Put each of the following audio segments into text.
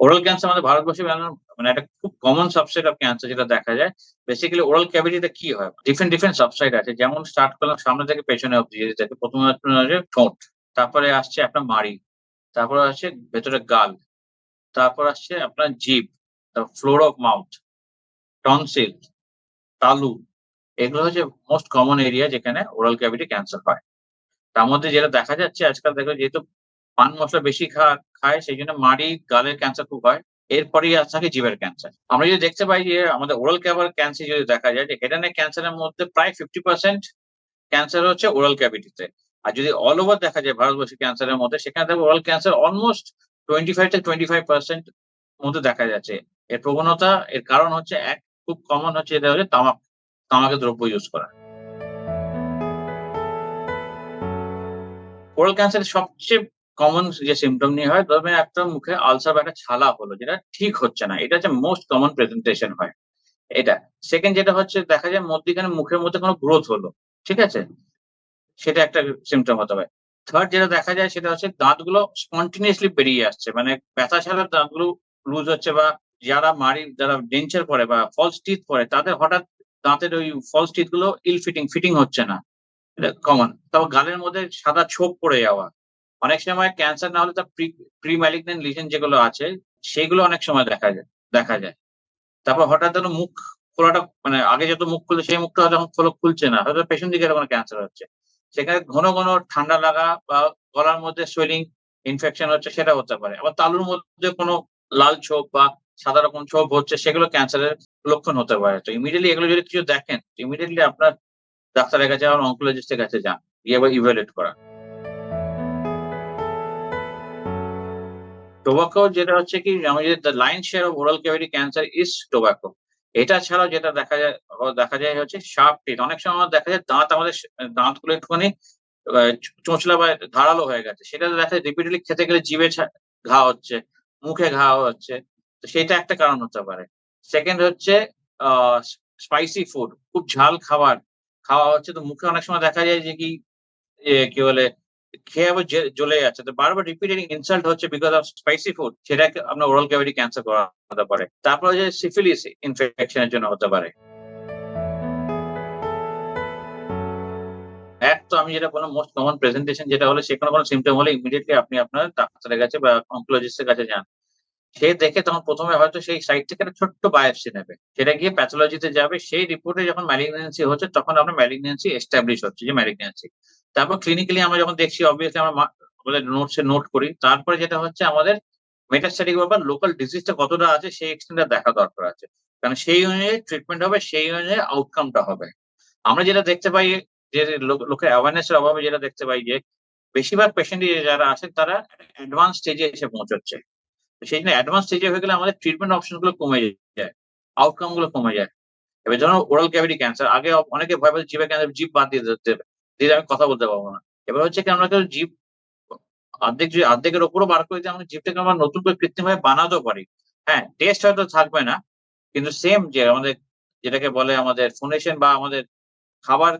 Oral cancer আমাদের ভারতবর্ষে মানে একটা খুব কমন সাবসেট অফ ক্যান্সার যেটা দেখা যায় বেসিক্যালি ওরাল ক্যাভিটিতে কি হয়? ডিফারেন্ট ডিফারেন্ট সাবসাইড আছে। যেমন স্টার্ট করলাম সামনে থেকে পেছনে অব্দি যেতে থাকে প্রথমে আছে ঠোঁট, তারপরে আসছে আপনার মাড়ি, তারপরে আসছে ভেতরে গাল, তারপর আসছে আপনার জিভ ফ্লোর অফ মাউথ টনসিল তালু, এগুলো হচ্ছে মোস্ট কমন এরিয়া যেখানে ওরাল ক্যাভিটি ক্যান্সার হয়। তার মধ্যে যেটা দেখা যাচ্ছে আজকাল, দেখো যেহেতু পান মশলা বেশি খায় সেই জন্য মাড়ি, গালের ক্যান্সার খুব হয়। এরপরেই থাকে জিভের ক্যান্সার আমরা যদি দেখতে পাই যে আমাদের ওরাল ক্যাভার ক্যান্সার যদি দেখা যায় যে হেডানের ক্যান্সারের মধ্যে প্রায় ফিফটি পার্সেন্ট ক্যান্সার হচ্ছে ওরাল ক্যাভিটিতে আর যদি অল ওভার দেখা যায় ভারতবর্ষের ক্যান্সারের মধ্যে, সেখানে দেখবে oral cancer almost twenty five থেকে টোয়েন্টি ফাইভ পার্সেন্ট মধ্যে দেখা যাচ্ছে। এর প্রবণতা, এর কারণ হচ্ছে এক, খুব কমন হচ্ছে এটা হচ্ছে তামাক। তামাকের দ্রব্য ইউজ করা। ওরাল ক্যান্সারের সবচেয়ে কমন যে সিমটম নিয়ে হয়, তবে একটা মুখে আলসার বা একটা ছালা হলো, যেটা ঠিক হচ্ছে না। এটা হচ্ছে মোস্ট কমন প্রেজেন্টেশন হয়। এটা। সেকেন্ড যেটা হচ্ছে, দেখা যায় মধ্যিখানে মুখের মধ্যে কোনো গ্রোথ হলো, ঠিক আছে? সেটা একটা সিমটম হতে পারে। থার্ড যেটা দেখা যায়, সেটা হচ্ছে দাঁতগুলো স্পন্টিনিয়াসলি বেরিয়ে আসছে। মানে ব্যথা ছাড়া দাঁতগুলো লুজ হচ্ছে বা যারা মারি যারা ডেঞ্চার পরে বা ফলস টিথ পরে, তাদের হঠাৎ দাঁতের ওই ফলস টিথগুলো ইল ফিটিং ফিটিং হচ্ছে না। কমন তারপর গালের মধ্যে সাদা ছোপ পড়ে যাওয়া। অনেক সময় ক্যান্সার না হলে তার প্রি ম্যালিগনেন্ট লিশন যেগুলো আছে, সেগুলো অনেক সময় দেখা যায় দেখা যায়। তারপর হঠাৎ যেন মুখ খোলাটা মানে আগে যত মুখ খুলছে সেই মুখটা হয়তো এখন খোলা খুলছে না, হয়তো পেছন দিকে এরকম ক্যান্সার হচ্ছে। সেখানে ঘন ঘন ঠান্ডা লাগা বা গলার মধ্যে সোয়েলিং ইনফেকশন হচ্ছে, সেটা হতে পারে। আবার তালুর মধ্যে কোনো লাল ছোপ বা সাদা রকম ছোপ হচ্ছে, সেগুলো ক্যান্সারের লক্ষণ হতে পারে। তো ইমিডিয়েটলি এগুলো যদি কিছু দেখেন ইমিডিয়েটলি আপনার ডাক্তারের কাছে আমার অঙ্কোলজিস্টের কাছে যান, গিয়ে আবার ইভ্যালুয়েট করা টোবাকো, যেটা হচ্ছে কি আমাদের the lion share of oral cavity cancer is tobacco এটা ছাড়াও যেটা দেখা যায় দেখা যায় হচ্ছে শার্প টিথ অনেক সময় দেখা যায় দাঁত আমাদের দাঁতগুলো একটুখানি চোঁচলা বা ধারালো হয়ে গেছে। সেটা দেখা যায় রিপিটেডলি খেতে গেলে জিভে ঘা হচ্ছে, মুখে ঘা হচ্ছে। তো সেটা একটা কারণ হতে পারে। সেকেন্ড হচ্ছে স্পাইসি ফুড খুব ঝাল খাবার। খাওয়া হচ্ছে তো মুখে অনেক সময় দেখা যায় যে কি কি বলে খেয়ে আবার জ্বলে যাচ্ছে। তো বারবার রিপিটেডিং ইনসাল্ট হচ্ছে বিকজ অফ স্পাইসি ফুড সেটা আপনার ওরাল ক্যাভিটি ক্যান্সার করা হতে পারে। তারপরে যে সিফিলিস ইনফেকশনের জন্য হতে পারে। এক তো আমি যেটা বললাম মোস্ট কমন প্রেজেন্টেশন যেটা হলো, সেখানে কোনো সিমটম হলে ইমিডিয়েটলি আপনি আপনার ডাক্তারের কাছে বা অঙ্কোলজিস্টের কাছে যান। সে দেখে তখন প্রথমে হয়তো সেই সাইট থেকে একটা ছোট্ট বায়োপসি নেবে। সেটা গিয়ে প্যাথোলজিতে যাবে। সেই রিপোর্টে যখন ম্যালিগনেন্সি হচ্ছে, তখন আপনার ম্যালিগনেন্সি এস্টাবলিশ হচ্ছে, যে ম্যালিগনেন্সি তারপর ক্লিনিক্যালি আমরা যখন দেখছি অবভিয়াসলি আমরা আমাদের নোটসে নোট করি। তারপরে যেটা হচ্ছে, আমাদের মেটাস্ট্যাটিক ব্যাপার লোকাল ডিজিজটা কতটা আছে, সেই এক্সটেন্টটা দেখা দরকার আছে। কারণ সেই অনুযায়ী ট্রিটমেন্ট হবে, সেই অনুযায়ী আউটকামটা হবে। আমরা যেটা দেখতে পাই যে লোকের অ্যাওয়ারনেস এর অভাবে যেটা দেখতে পাই যে, বেশিরভাগ পেশেন্ট যারা আছেন, তারা অ্যাডভান্স স্টেজে এসে পৌঁছচ্ছে। সেই জন্য অ্যাডভান্স স্টেজে হয়ে গেলে আমাদের ট্রিটমেন্ট অপশনগুলো কমে যায় আউটকামগুলো কমে যায়। এবার ধরো ওরাল ক্যাভিটি ক্যান্সার আগে অনেকে ভয় পাচ্ছে জিভে ক্যান্সার জিভ বাদ দিয়ে দিতে দিয়ে আমি কথা বলতে পারব না। এবার হচ্ছে কি আমরা কেউ জিভ অর্ধেক অর্ধেকের ওপরও বার করে দিয়ে আমরা জীবটাকে আমরা নতুন করে কৃত্রিম ভাবে বানাতেও পারি। হ্যাঁ টেস্ট হয়তো থাকবে না, কিন্তু সেম যে আমাদের যেটাকে বলে আমাদের ফোনেশন বা আমাদের খাবার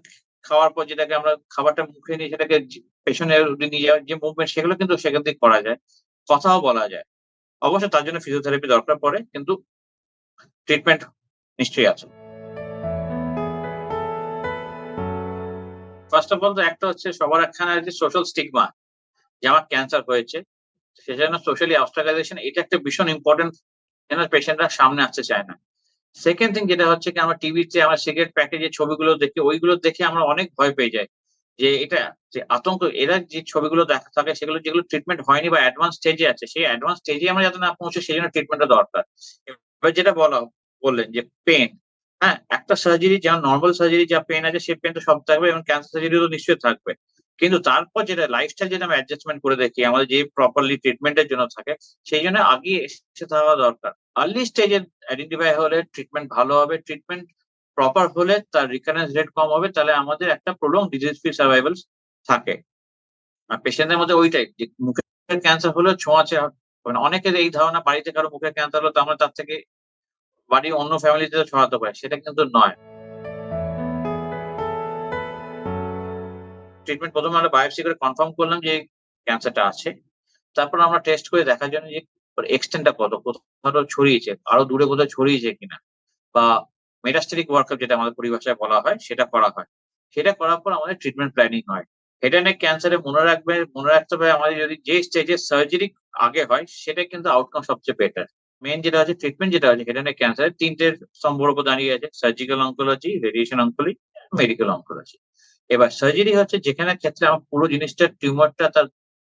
খাওয়ার পর যেটাকে আমরা খাবারটা মুখে নিয়ে সেটাকে পেছনে নিয়ে যাওয়ার যে মুভমেন্ট সেগুলো কিন্তু সেখান থেকে করা যায়, কথাও বলা যায়। অবশ্য তার জন্য ফিজিওথেরাপি দরকার পড়ে, কিন্তু ট্রিটমেন্ট নিশ্চয়ই আছে। ফার্স্ট অফ অল তো একটা হচ্ছে সবার একখানা যে সোশ্যাল স্টিগমা যে আমার ক্যান্সার হয়েছে সেজন্য সোশ্যালি অস্ট্রাগাইজেশন এটা একটা ভীষণ ইম্পর্টেন্ট যেন পেশেন্টরা সামনে আসতে চায় না। সেকেন্ড থিং যেটা হচ্ছে কি, আমরা টিভিতে আমরা সিগারেট প্যাকেজে ছবিগুলো দেখি, ওইগুলো দেখে আমরা অনেক ভয় পেয়ে যাই যে এটা যে আতঙ্ক, এরা যে ছবিগুলো দেখা থাকে সেগুলো যেগুলো ট্রিটমেন্ট হয়নি বা অ্যাডভান্স স্টেজে আছে, সেই অ্যাডভান্স স্টেজে আমরা যাতে না পৌঁছে, সেই জন্য ট্রিটমেন্টটা দরকার। এবার যেটা বলা, বললেন যে পেন হ্যাঁ একটা সার্জারি যেমন নর্মাল সার্জারি যা পেন আছে সেই পেন তো সব থাকবে এবং ক্যান্সার সার্জারি তো নিশ্চয়ই থাকবে। কিন্তু তারপর যেটা লাইফস্টাইল যেটা আমরা অ্যাডজাস্টমেন্ট করে দেখি, আমাদের যে প্রপারলি ট্রিটমেন্টের জন্য থাকে, সেই জন্য আগে এসে থাকা দরকার। আর্লি স্টেজে আইডেন্টিফাই হলে ট্রিটমেন্ট ভালো হবে ট্রিটমেন্ট প্রপার হলে তার রিকারেন্স রেট কম হবে, তাহলে আমাদের একটা প্রলং ডিজিজ ফ্রি সার্ভাইভাল থাকে। আর পেশেন্টদের মধ্যে ওইটাই যে মুখের ক্যান্সার হলে ছোঁয়াচে মানে অনেকের এই ধারণা বাড়িতে কারও মুখের ক্যান্সার হলো তো আমরা তার থেকে বাড়ির অন্য ফ্যামিলিতে ছড়াতে পারে সেটা কিন্তু নয়। ট্রিটমেন্ট প্রথমে আমরা বায়োপসি করে কনফার্ম করলাম যে ক্যান্সারটা আছে। তারপর আমরা টেস্ট করে দেখার জন্য যে এক্সটেন্টটা কত কোথাও ছড়িয়েছে, আরও দূরে কোথাও ছড়িয়েছে কিনা, বা মেটাস্টেটিক ওয়ার্কআপ যেটা আমাদের পরিভাষায় বলা হয়, সেটা করা হয়। সেটা করার পর আমাদের ট্রিটমেন্ট প্ল্যানিং হয়। অ্যান্ড নেক ক্যান্সারে মনে রাখবে, মনে রাখতে হবে আমাদের যদি যে স্টেজে সার্জারি আগে হয়, সেটা কিন্তু আউটকাম সবচেয়ে বেটার মেন যেটা হচ্ছে ট্রিটমেন্ট যেটা আছে হেড ক্যান্সার তিনটে সম্পর্ক দাঁড়িয়ে আছে surgical oncology radiation oncology medical oncology এবার সার্জারি হচ্ছে যেখানে ক্ষেত্রে আমার পুরো জিনিসটা টিউমারটা তার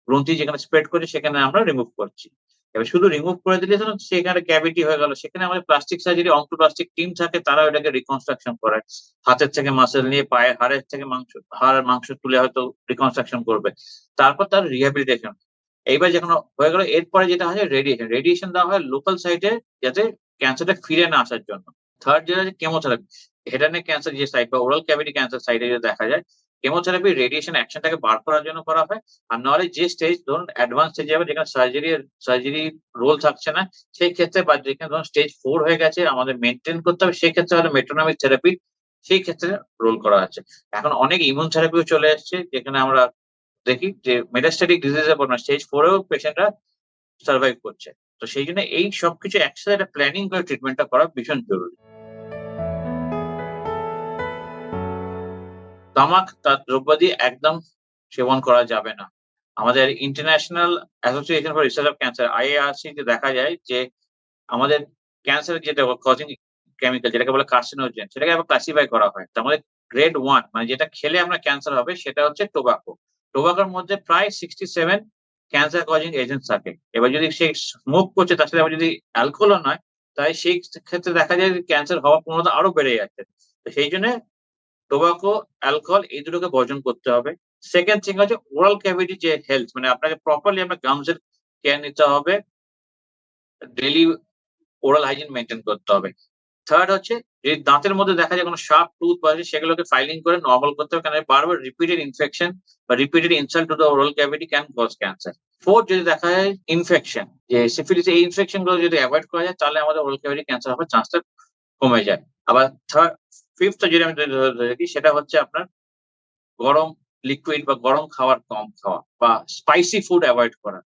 গ্রন্থি যেখানে স্প্রেড করে সেখানে আমরা রিমুভ করছি। এবার শুধু রিমুভ করে দিলে সেখানে ক্যাভিটি হয়ে গেল, সেখানে আমাদের প্লাস্টিক সার্জারি অঙ্কোপ্লাস্টিক টিম থাকে তারা ওটাকে রিকনস্ট্রাকশন করায়। হাতের থেকে মাসেল নিয়ে পায়ের হাড়ের থেকে মাংস, হাড়, মাংস তুলে হয়তো রিকনস্ট্রাকশন করবে। তারপর তার রিহ্যাবিলিটেশন এইবার যখন হয়ে গেল, এরপরে যেটা হয় রেডিয়েশন রেডিয়েশন দেওয়া হয় লোকাল সাইটে যাতে ক্যান্সারটা ফিরে না আসার জন্য। থার্ড যেটা হচ্ছে কেমোথেরাপি হেড অ্যান্ড ক্যান্সার যে সাইড বা ওরাল ক্যাভিটি ক্যান্সার সাইডে যদি দেখা যায় কেমোথেরাপি রেডিয়েশন অ্যাকশনটাকে বার করার জন্য করা হয়। আর নাহলে যে স্টেজ ধরুন অ্যাডভান্স স্টেজে যাবে, যেখানে সার্জারি সার্জারি রোল থাকছে না, সেই ক্ষেত্রে বা যেখানে ধরুন স্টেজ ফোর হয়ে গেছে, আমাদের মেনটেন করতে হবে, সেই ক্ষেত্রে হলো মেট্রোনমিক থেরাপি সেই ক্ষেত্রে রোল করা আছে। এখন অনেক ইমিউন থেরাপিও চলে এসেছে, যেখানে আমরা দেখি যে মেটাস্ট্যাটিক ডিজিজের পর স্টেজ ফোরেও পেশেন্টরা সার্ভাইভ করছে। তো সেই জন্য এই সবকিছু একসাথে একটা প্ল্যানিং করে ট্রিটমেন্টটা করা ভীষণ জরুরি। তামাক, তার দ্রব্যাদি একদম সেবন করা যাবে না। আমাদের International Association for Research of Cancer IARC তে দেখা যায় যে আমাদের ক্যান্সার যেটা কজিং কেমিক্যাল যেটাকে বলে কার্সিনোজেন সেটাকে আবার ক্লাসিফাই করা হয়। তার মধ্যে গ্রেড ওয়ান মানে যেটা খেলে আমরা ক্যান্সার হবে, সেটা হচ্ছে টোবাকো টোবাকোর মধ্যে প্রায় sixty seven cancer causing agent থাকে। এবার যদি সে স্মোক করছে, তার সাথে যদি অ্যালকোহলও নয়, তাই সেই ক্ষেত্রে দেখা যায় ক্যান্সার হওয়ার প্রবণতা আরও বেড়ে যাচ্ছে। তো সেই জন্য টোবাকো অ্যালকোহল এই দুটোকে বর্জন করতে হবে। সেকেন্ড থিং হচ্ছে ওরাল ক্যাভিটি যে হেলথ মানে আপনাকে প্রপারলি আপনার গামসের কেয়ার নিতে হবে। ডেলি ওরাল হাইজিন মেনটেন করতে হবে। থার্ড হচ্ছে যদি দাঁতের মধ্যে দেখা যায় কোনো শার্প টুথ বা সেগুলোকে ফাইলিং করে নর্মাল করতে হবে কারণ বারবার রিপিটেড ইনফেকশন বা repeated insult to the oral cavity can cause cancer fourth যদি দেখা যায় ইনফেকশন যে সিফিলিস এই ইনফেকশনগুলো যদি অ্যাভয়েড করা যায়, তাহলে আমাদের ওরাল ক্যাভিটি ক্যান্সার হওয়ার চান্সটা কমে যায়। আবার থার্ড ফিফথ যেটা আমি দেখি, সেটা হচ্ছে আপনার গরম লিকুইড বা গরম খাবার কম খাওয়া বা স্পাইসি ফুড অ্যাভয়েড করা।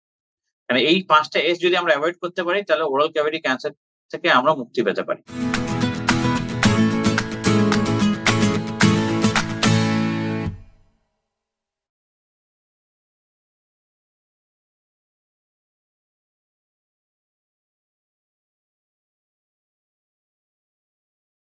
মানে এই পাঁচটা এস যদি আমরা অ্যাভয়েড করতে পারি, তাহলে ওরাল ক্যাভিটি ক্যান্সার থেকে আমরা মুক্তি পেতে পারি।